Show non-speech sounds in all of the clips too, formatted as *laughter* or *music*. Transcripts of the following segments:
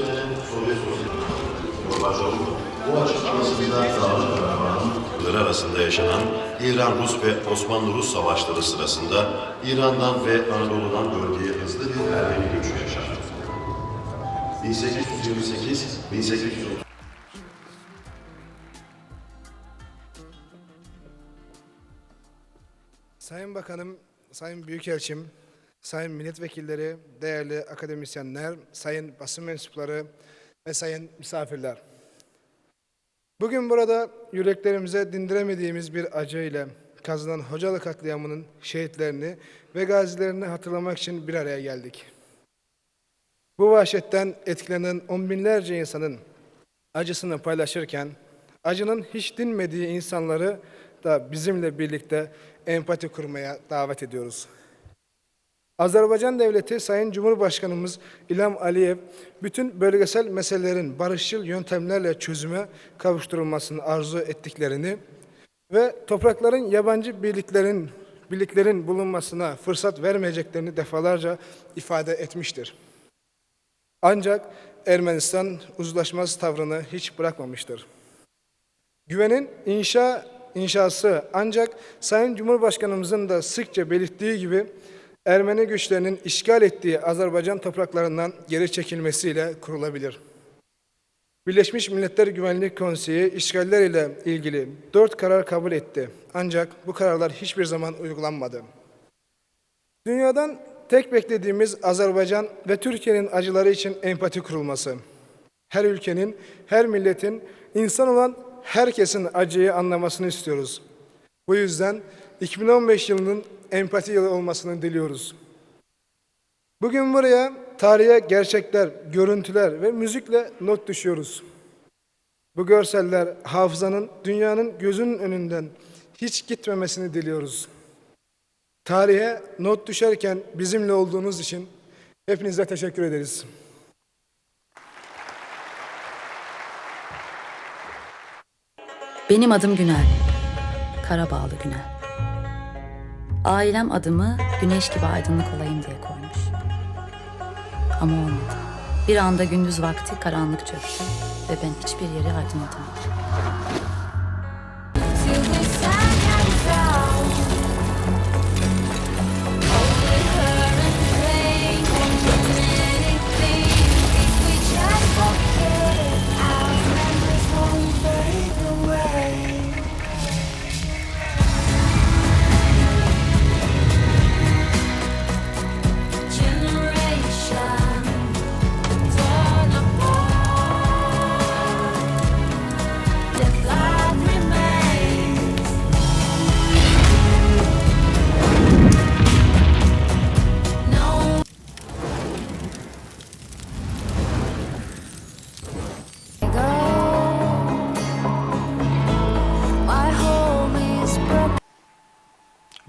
içine Sovyet Gorbaçov'un bu açıklamasında Dağlık Karabağ'ın arasında yaşanan İran-Rus ve Osmanlı-Rus savaşları sırasında İran'dan ve Anadolu'dan bölgeye hızlı bir Ermeni göçü yaşandı. 1828-1830 Sayın Bakanım, Sayın Büyükelçim, Sayın Milletvekilleri, değerli akademisyenler, Sayın basın mensupları ve Sayın misafirler. Bugün burada yüreklerimize dindiremediğimiz bir acı ile kazınan Hocalı katliamının şehitlerini ve gazilerini hatırlamak için bir araya geldik. Bu vahşetten etkilenen on binlerce insanın acısını paylaşırken, acının hiç dinmediği insanları da bizimle birlikte empati kurmaya davet ediyoruz. Azerbaycan Devleti Sayın Cumhurbaşkanımız İlham Aliyev bütün bölgesel meselelerin barışçıl yöntemlerle çözüme kavuşturulmasını arzu ettiklerini ve toprakların yabancı birliklerin birliklerin bulunmasına fırsat vermeyeceklerini defalarca ifade etmiştir. Ancak Ermenistan uzlaşmaz tavrını hiç bırakmamıştır. Güvenin inşa inşası ancak Sayın Cumhurbaşkanımızın da sıkça belirttiği gibi Ermeni güçlerinin işgal ettiği Azerbaycan topraklarından geri çekilmesiyle kurulabilir. Birleşmiş Milletler Güvenlik Konseyi işgaller ile ilgili dört karar kabul etti. Ancak bu kararlar hiçbir zaman uygulanmadı. Dünyadan tek beklediğimiz Azerbaycan ve Türkiye'nin acıları için empati kurulması. Her ülkenin, her milletin, insan olan herkesin acıyı anlamasını istiyoruz. Bu yüzden 2015 yılının empati yılı olmasını diliyoruz. Bugün buraya tarihe gerçekler, görüntüler ve müzikle not düşüyoruz. Bu görseller hafızanın dünyanın gözünün önünden hiç gitmemesini diliyoruz. Tarihe not düşerken bizimle olduğunuz için hepinize teşekkür ederiz. Benim adım Günel. Karabağlı Günel. Ailem adımı güneş gibi aydınlık olayım diye koymuş. Ama olmadı. Bir anda gündüz vakti karanlık çöktü ve ben hiçbir yeri aydınlatamadım.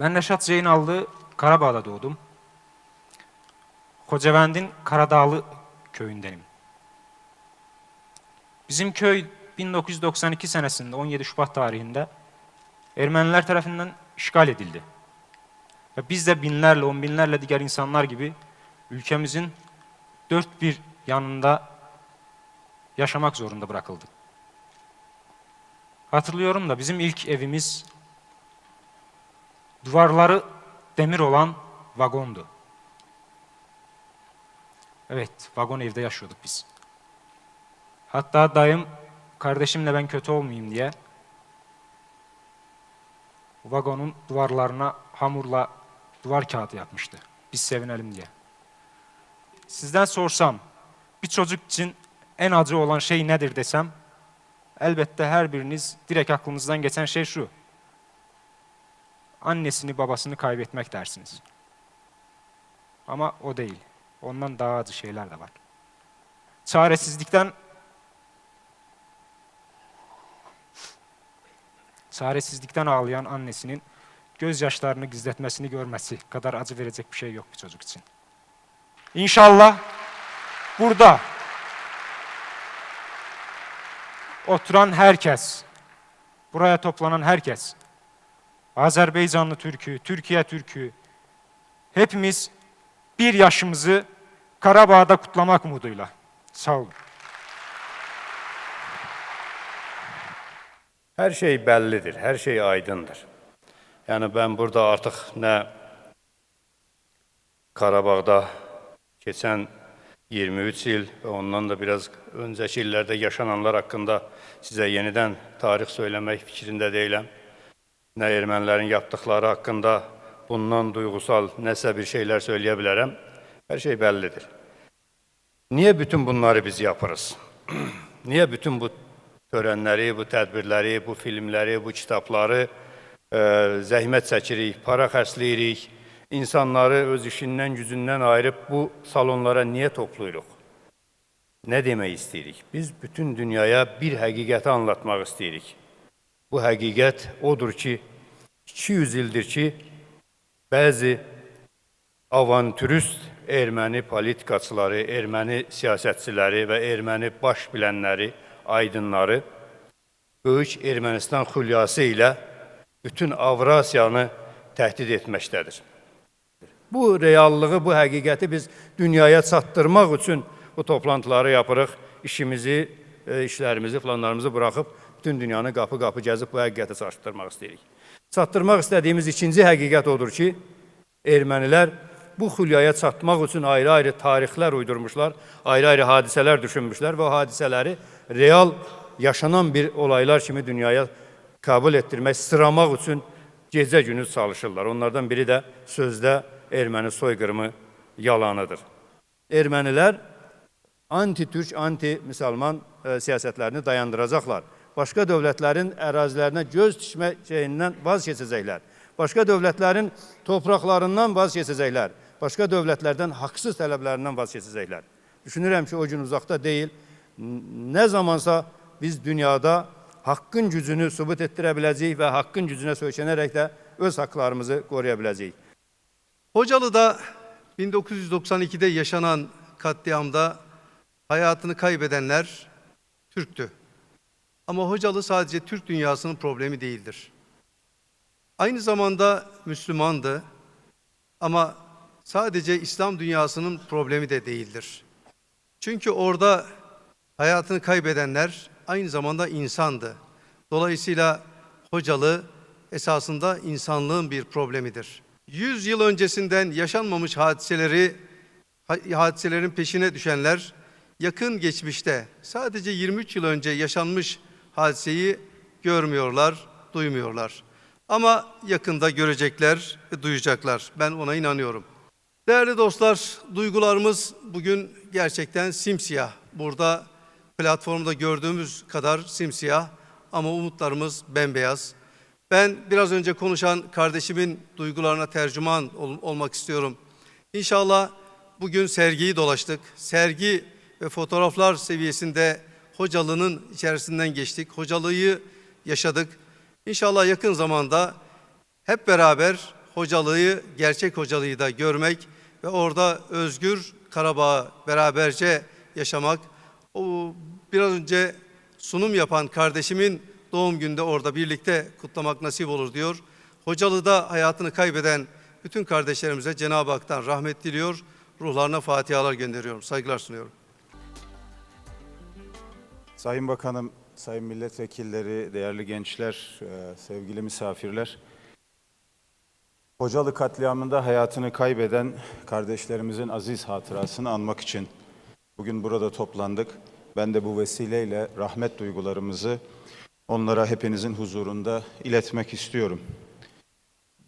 Ben Reşat Zeynallı, Karabağ'da doğdum. Kocavend'in Karadağlı köyündenim. Bizim köy 1992 senesinde 17 Şubat tarihinde Ermeniler tarafından işgal edildi. Ve biz de binlerle, on binlerle diğer insanlar gibi ülkemizin dört bir yanında yaşamak zorunda bırakıldık. Hatırlıyorum da bizim ilk evimiz Duvarları demir olan vagondu. Evet, vagon evde yaşıyorduk biz. Hatta dayım kardeşimle ben kötü olmayayım diye vagonun duvarlarına hamurla duvar kağıdı yapmıştı. Biz sevinelim diye. Sizden sorsam bir çocuk için en acı olan şey nedir desem elbette her biriniz direkt aklınızdan geçen şey şu annesini babasını kaybetmek dersiniz. Ama o değil. Ondan daha acı şeyler de var. Çaresizlikten çaresizlikten ağlayan annesinin gözyaşlarını gizletmesini görmesi kadar acı verecek bir şey yok bir çocuk için. İnşallah burada oturan herkes, buraya toplanan herkes Azerbaycanlı Türk'ü, Türkiye Türk'ü hepimiz bir yaşımızı Karabağ'da kutlamak umuduyla. Sağ olun. Her şey bəllidir, hər şey aydındır. Yəni mən burada artıq nə Qarabağda keçən 23 il və ondan da biraz öncəki illərdə yaşananlar haqqında sizə yenidən tarix söyləmək fikrində deyiləm. Nə ermənilərin yapdıqları haqqında bundan duyğusal nəsə bir şeylər söyləyə bilərəm. Hər şey bəllidir. Niyə bütün bunları biz yapırız? *clears throat* Niyə bütün bu törənləri, bu tədbirləri, bu filmləri, bu kitabları e, zəhmət çəkirik, para xərcləyirik, insanları öz işindən, gücündən ayırıb bu salonlara niyə toplayırıq? Nə demək istəyirik? Biz bütün dünyaya bir həqiqəti anlatmaq istəyirik. Bu həqiqət odur ki, 200 ildir ki, bəzi avantürist erməni politikaçıları, erməni siyasətçiləri və erməni baş bilənləri, aydınları Böyük Ermənistan xülyası ilə bütün Avrasiyanı təhdid etməkdədir. Bu reallığı, bu həqiqəti biz dünyaya çatdırmaq üçün bu toplantıları yapırıq. İşimizi, e, işlərimizi, planlarımızı buraxıb bütün dünyanı qapı-qapı gəzib bu həqiqəti çatdırmaq istəyirik. Çatdırmaq istədiyimiz ikinci həqiqət odur ki, ermənilər bu xülyaya çatmaq üçün ayrı-ayrı tarixlər uydurmuşlar, ayrı-ayrı hadisələr düşünmüşlər və o hadisələri real yaşanan bir olaylar kimi dünyaya qəbul etdirmək, sıramaq üçün gecə-gündüz çalışırlar. Onlardan biri də sözdə erməni soyqırımı yalanıdır. Ermənilər anti-türk, anti-müsəlman e, siyasətlərini dayandıracaqlar. Başqa dövlətlərin ərazilərinə göz tikmə şeyindən vaz keçəcəklər. Başqa dövlətlərin torpaqlarından vaz keçəcəklər. Başqa dövlətlərdən haqsız ki, o gün uzaqda deyil. Nə zamansa biz dünyada haqqın gücünü sübut etdirə biləcəyik və haqqın gücünə söykənərək də öz haqlarımızı qoruya. Hocalı'da 1992'de yaşanan katliamda hayatını kaybedenler Türktü. Ama Hocalı sadece Türk dünyasının problemi değildir. Aynı zamanda Müslümandı ama sadece İslam dünyasının problemi de değildir. Çünkü orada hayatını kaybedenler aynı zamanda insandı. Dolayısıyla Hocalı esasında insanlığın bir problemidir. 100 yıl öncesinden yaşanmamış hadiseleri ha- hadiselerin peşine düşenler yakın geçmişte sadece 23 yıl önce yaşanmış hadiseyi görmüyorlar, duymuyorlar. Ama yakında görecekler ve duyacaklar. Ben ona inanıyorum. Değerli dostlar, duygularımız bugün gerçekten simsiyah. Burada platformda gördüğümüz kadar simsiyah ama umutlarımız bembeyaz. Ben biraz önce konuşan kardeşimin duygularına tercüman ol- olmak istiyorum. İnşallah bugün sergiyi dolaştık. Sergi ve fotoğraflar seviyesinde hocalığının içerisinden geçtik. Hocalığıyı yaşadık. İnşallah yakın zamanda hep beraber hocalığı, gerçek hocalığı da görmek ve orada özgür Karabağ'ı beraberce yaşamak. O biraz önce sunum yapan kardeşimin doğum günde orada birlikte kutlamak nasip olur diyor. Hocalı'da hayatını kaybeden bütün kardeşlerimize Cenab-ı Hak'tan rahmet diliyor. Ruhlarına fatihalar gönderiyorum. Saygılar sunuyorum. Sayın Bakanım, sayın milletvekilleri, değerli gençler, e, sevgili misafirler. Hocalı katliamında hayatını kaybeden kardeşlerimizin aziz hatırasını anmak için bugün burada toplandık. Ben de bu vesileyle rahmet duygularımızı onlara hepinizin huzurunda iletmek istiyorum.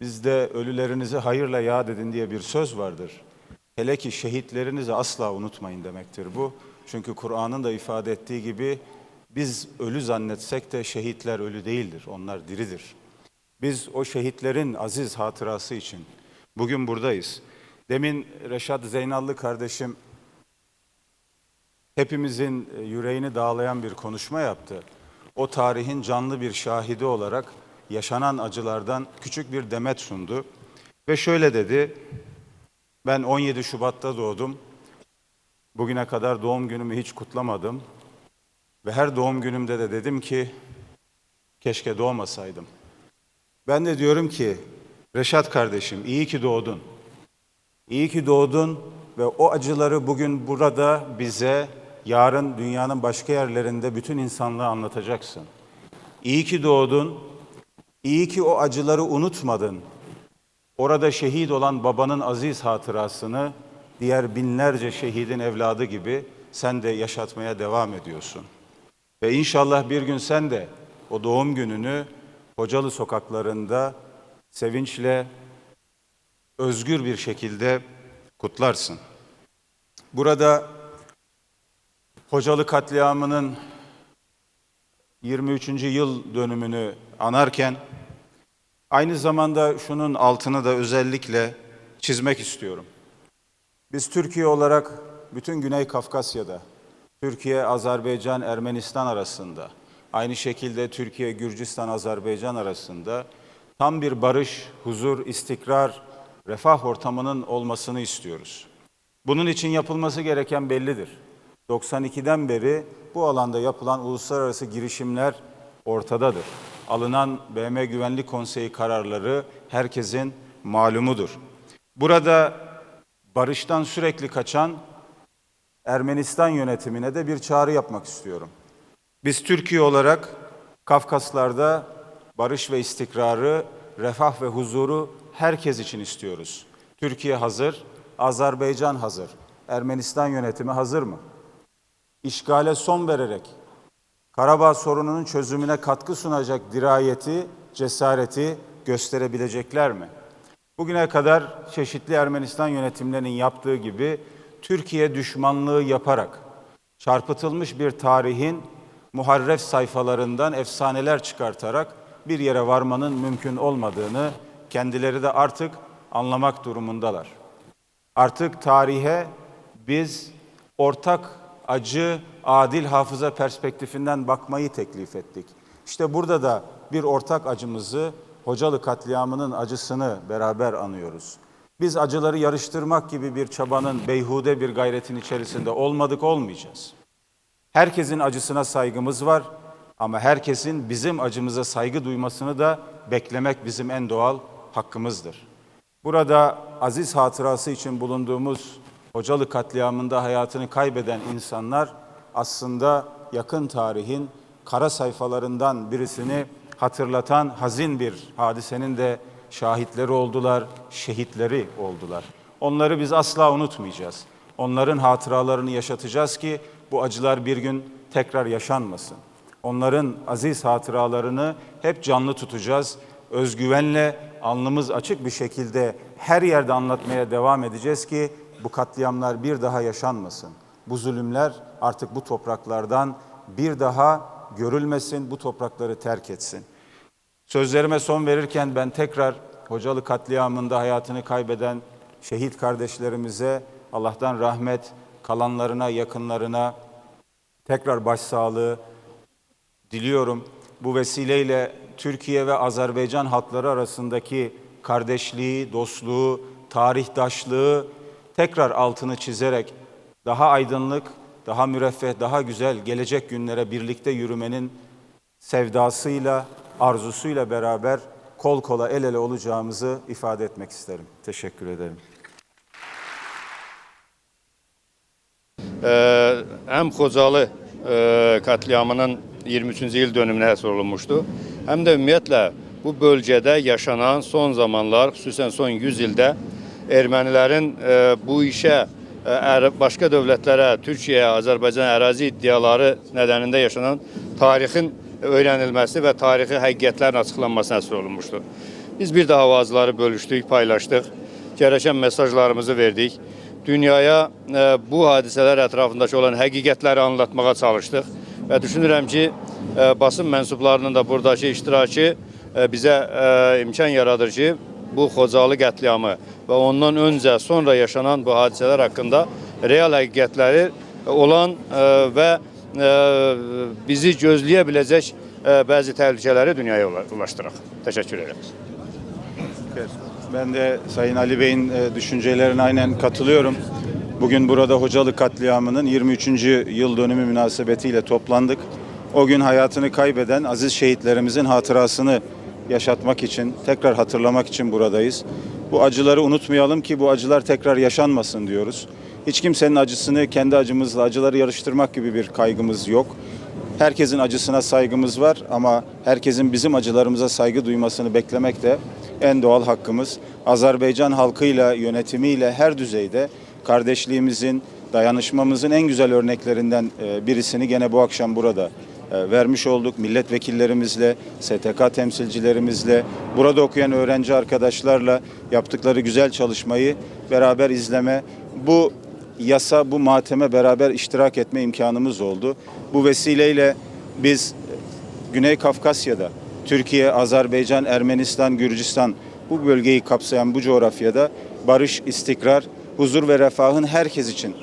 Bizde ölülerinizi hayırla yad edin diye bir söz vardır. Hele ki şehitlerinizi asla unutmayın demektir bu. Çünkü Kur'an'ın da ifade ettiği gibi biz ölü zannetsek de şehitler ölü değildir. Onlar diridir. Biz o şehitlerin aziz hatırası için bugün buradayız. Demin Reşat Zeynallı kardeşim hepimizin e, yüreğini dağlayan bir konuşma yaptı. O tarihin canlı bir şahidi olarak yaşanan acılardan küçük bir demet sundu. Ve şöyle dedi, ben 17 Şubat'ta doğdum. Bugüne kadar doğum günümü hiç kutlamadım. Ve her doğum günümde de dedim ki, keşke doğmasaydım. Ben de diyorum ki, Reşat kardeşim iyi ki doğdun. İyi ki doğdun ve o acıları bugün burada bize, yarın dünyanın başka yerlerinde bütün insanlığa anlatacaksın. İyi ki doğdun, iyi ki o acıları unutmadın. Orada şehit olan babanın aziz hatırasını diğer binlerce şehidin evladı gibi sen de yaşatmaya devam ediyorsun. Ve inşallah bir gün sen de o doğum gününü Hocalı sokaklarında sevinçle, özgür bir şekilde kutlarsın. Burada Hocalı katliamının 23. yıl dönümünü anarken aynı zamanda şunun altını da özellikle çizmek istiyorum. Biz Türkiye olarak bütün Güney Kafkasya'da, Türkiye, Azerbaycan, Ermenistan arasında, aynı şekilde Türkiye, Gürcistan, Azerbaycan arasında tam bir barış, huzur, istikrar, refah ortamının olmasını istiyoruz. Bunun için yapılması gereken bellidir. 92'den beri bu alanda yapılan uluslararası girişimler ortadadır. Alınan BM Güvenlik Konseyi kararları herkesin malumudur. Burada barıştan sürekli kaçan Ermenistan yönetimine de bir çağrı yapmak istiyorum. Biz Türkiye olarak Kafkaslar'da barış ve istikrarı, refah ve huzuru herkes için istiyoruz. Türkiye hazır, Azerbaycan hazır. Ermenistan yönetimi hazır mı? İşgale son vererek Karabağ sorununun çözümüne katkı sunacak dirayeti, cesareti gösterebilecekler mi? Bugüne kadar çeşitli Ermenistan yönetimlerinin yaptığı gibi Türkiye düşmanlığı yaparak çarpıtılmış bir tarihin muharref sayfalarından efsaneler çıkartarak bir yere varmanın mümkün olmadığını kendileri de artık anlamak durumundalar. Artık tarihe biz ortak acı, adil hafıza perspektifinden bakmayı teklif ettik. İşte burada da bir ortak acımızı Hocalı katliamının acısını beraber anıyoruz. Biz acıları yarıştırmak gibi bir çabanın beyhude bir gayretin içerisinde olmadık olmayacağız. Herkesin acısına saygımız var ama herkesin bizim acımıza saygı duymasını da beklemek bizim en doğal hakkımızdır. Burada aziz hatırası için bulunduğumuz Hocalı katliamında hayatını kaybeden insanlar aslında yakın tarihin kara sayfalarından birisini hatırlatan hazin bir hadisenin de şahitleri oldular, şehitleri oldular. Onları biz asla unutmayacağız. Onların hatıralarını yaşatacağız ki bu acılar bir gün tekrar yaşanmasın. Onların aziz hatıralarını hep canlı tutacağız. Özgüvenle, alnımız açık bir şekilde her yerde anlatmaya devam edeceğiz ki bu katliamlar bir daha yaşanmasın. Bu zulümler artık bu topraklardan bir daha görülmesin, bu toprakları terk etsin. Sözlerime son verirken ben tekrar Hocalı katliamında hayatını kaybeden şehit kardeşlerimize Allah'tan rahmet, kalanlarına, yakınlarına tekrar başsağlığı diliyorum. Bu vesileyle Türkiye ve Azerbaycan halkları arasındaki kardeşliği, dostluğu, tarihtaşlığı tekrar altını çizerek daha aydınlık, daha müreffeh, daha güzel gelecek günlere birlikte yürümenin sevdasıyla, arzusuyla beraber kol kola el ele olacağımızı ifade etmek isterim. Teşekkür ederim. Ee, hem Xocalı e, katliamının 23. yıl dönümünə həsr olunmuşdu. Həm ümumiyyətlə bu bölgədə yaşanan son zamanlar, xüsusən son 100 ildə ermənilərin e, bu işə başqa dövlətlərə, Türkiyəyə, Azərbaycan ərazi iddiaları nədənində yaşanan tarixin öyrənilməsi və tarixi həqiqətlərin açıqlanmasına həsr olunmuşdu. Biz bir daha avazları bölüşdük, paylaşdıq, gərəkən mesajlarımızı verdik. Dünyaya e, bu hadisələr ətrafındakı olan həqiqətləri anlatmağa çalışdıq və düşünürəm ki, e, basın mənsublarının da buradakı iştirakı e, bizə imkan yaradır ki, bu Xocalı qətliamı və ondan öncə, sonra yaşanan bu hadisələr haqqında real həqiqətləri olan e, və e, bizi gözləyə biləcək e, bəzi təhlükələri dünyaya ula- ulaşdıraq. Təşəkkür edirəm. Ben de Sayın Ali Bey'in düşüncelerine aynen katılıyorum. Bugün burada Hocalı katliamının 23. yıl dönümü münasebetiyle toplandık. O gün hayatını kaybeden aziz şehitlerimizin hatırasını yaşatmak için, tekrar hatırlamak için buradayız. Bu acıları unutmayalım ki bu acılar tekrar yaşanmasın diyoruz. Hiç kimsenin acısını kendi acımızla acıları yarıştırmak gibi bir kaygımız yok. Herkesin acısına saygımız var ama herkesin bizim acılarımıza saygı duymasını beklemek de en doğal hakkımız. Azerbaycan halkıyla, yönetimiyle her düzeyde kardeşliğimizin, dayanışmamızın en güzel örneklerinden e, birisini gene bu akşam burada vermiş olduk. Milletvekillerimizle, STK temsilcilerimizle, burada okuyan öğrenci arkadaşlarla yaptıkları güzel çalışmayı beraber izleme, bu yasa, bu mateme beraber iştirak etme imkanımız oldu. Bu vesileyle biz e, Güney Kafkasya'da, Türkiye, Azerbaycan, Ermenistan, Gürcistan bu bölgeyi kapsayan bu coğrafyada barış, istikrar, huzur ve refahın herkes için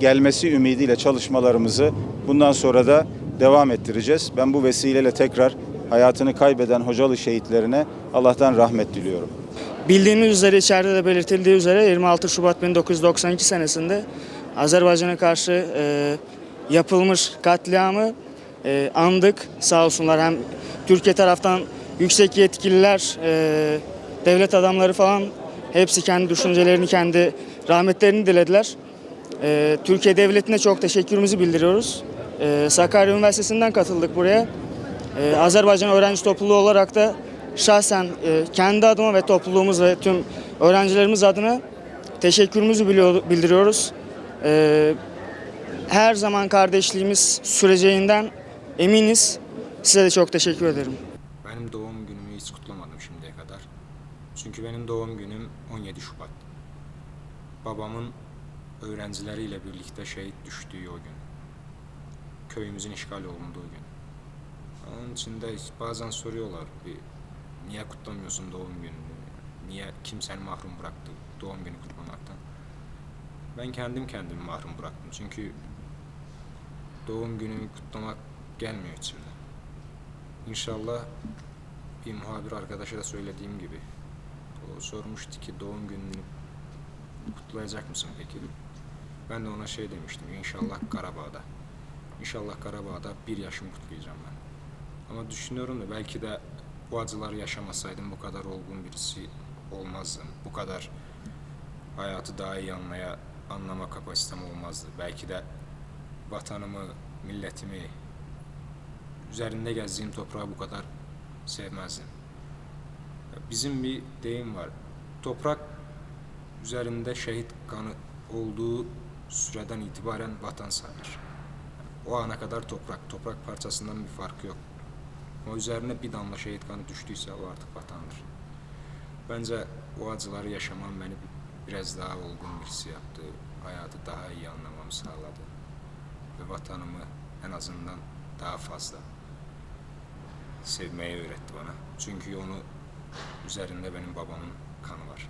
gelmesi ümidiyle çalışmalarımızı bundan sonra da devam ettireceğiz. Ben bu vesileyle tekrar hayatını kaybeden Hocalı şehitlerine Allah'tan rahmet diliyorum. Bildiğiniz üzere içeride de belirtildiği üzere 26 Şubat 1992 senesinde Azerbaycan'a karşı e, yapılmış katliamı e, andık. Sağ olsunlar hem Türkiye taraftan yüksek yetkililer, e, devlet adamları falan hepsi kendi düşüncelerini, kendi rahmetlerini dilediler. E, Türkiye Devleti'ne çok teşekkürümüzü bildiriyoruz. E, Sakarya Üniversitesi'nden katıldık buraya. Ee, Azerbaycan öğrenci topluluğu olarak da şahsen e, kendi adıma ve topluluğumuz ve tüm öğrencilerimiz adına teşekkürümüzü biliyor- bildiriyoruz. Ee, her zaman kardeşliğimiz süreceğinden eminiz. Size de çok teşekkür ederim. Benim doğum günümü hiç kutlamadım şimdiye kadar. Çünkü benim doğum günüm 17 Şubat. Babamın öğrencileriyle birlikte şehit düştüğü o gün. Köyümüzün işgal olunduğu gün. Onun için de bazen soruyorlar bir niye kutlamıyorsun doğum gününü? Niye kim seni mahrum bıraktı doğum günü kutlamaktan? Ben kendim kendimi mahrum bıraktım. Çünkü doğum günümü kutlamak gelmiyor içimden. İnşallah bir muhabir arkadaşa da söylediğim gibi o sormuştu ki doğum gününü kutlayacak mısın peki? Ben de ona şey demiştim inşallah Karabağ'da. İnşallah Karabağ'da bir yaşımı kutlayacağım ben. Ama düşünüyorum da belki de bu acıları yaşamasaydım bu kadar olgun birisi olmazdım. Bu kadar hayatı daha iyi anlaya, anlama kapasitem olmazdı. Belki de vatanımı, milletimi, üzerinde gezdiğim toprağı bu kadar sevmezdim. Bizim bir deyim var. Toprak üzerinde şehit kanı olduğu süreden itibaren vatan sayılır. O ana kadar toprak, toprak parçasından bir farkı yok. Ama üzerine bir damla şehit kanı düştüyse o artık vatandır. Bence o acıları yaşamam beni biraz daha olgun birisi yaptı. Hayatı daha iyi anlamamı sağladı. Ve vatanımı en azından daha fazla sevmeyi öğretti bana. Çünkü onu üzerinde benim babamın kanı var.